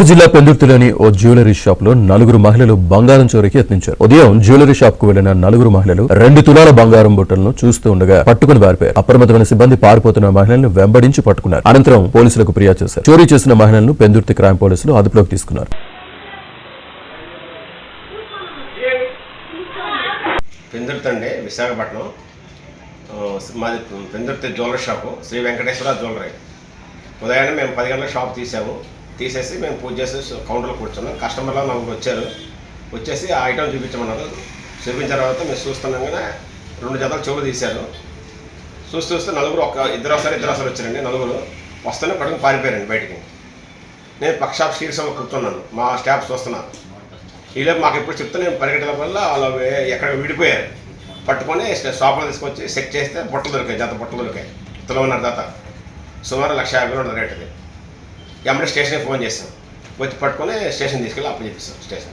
చిత్తూరు జిల్లా పెందుర్తిలోని ఓ జ్యువెలరీ షాప్లో నలుగురు మహిళలు బంగారం చోరీకి యత్నించారు. ఉదయం జ్యువెలరీ షాప్కు వెళ్ళిన నలుగురు మహిళలు రెండు తులాల బంగారం బుట్టలను చూస్తూ ఉండగా పట్టుకుని పారిపోయారు అప్రమత్తమైన సిబ్బంది పారిపోతున్న మహిళలను వెంబడించి పట్టుకున్నారు. అనంతరం పోలీసులకు ఫిర్యాదు చేశారు. చోరీ చేసిన మహిళలను పెందుర్తి క్రైమ్ పోలీసులు అదుపులోకి తీసుకున్నారు. పెందుర్తి విశాఖపట్నం. మాది Pendurthi jewellery shop. Sri Venkateswara jewellery. ఉదయాన్నే మేము పది గంటల షాప్ తీసాము. తీసేసి మేము పూజ చేసి కౌంటర్లో కూర్చున్నాం. కస్టమర్లు నలుగురు వచ్చారు. వచ్చేసి ఆ ఐటమ్ చూపించమన్నారు. చూపించిన తర్వాత మేము చూస్తున్నాగానే రెండు జతలు చెవులు తీశారు. చూస్తూ చూస్తే నలుగురు ఒక ఇద్దరు ఒకసారి ఇద్దరు ఒకసారి వచ్చారండి నలుగురు. వస్తూనే పట్టుకుని పారిపోయారండి బయటికి. నేను పక్షాప్ శీర్షంలో కూర్చున్నాను. మా స్టాఫ్ చూస్తున్నాను ఈలోపు మాకు ఎప్పుడు చెప్తే నేను పరిగెట్టడం వల్ల వాళ్ళు ఎక్కడ విడిపోయారు. పట్టుకొని షాప్లో తీసుకొచ్చి సెట్ చేస్తే బుట్టలు దొరికాయి జత బుట్టలు దొరికాయి. తులవన్నర జత. సుమారు లక్ష యాభై రెండు రేట్ అది స్టేషన్కి ఫోన్ చేస్తాం. వచ్చి పట్టుకొని స్టేషన్ తీసుకెళ్ళి అప్పచెప్పిస్తాం స్టేషన్.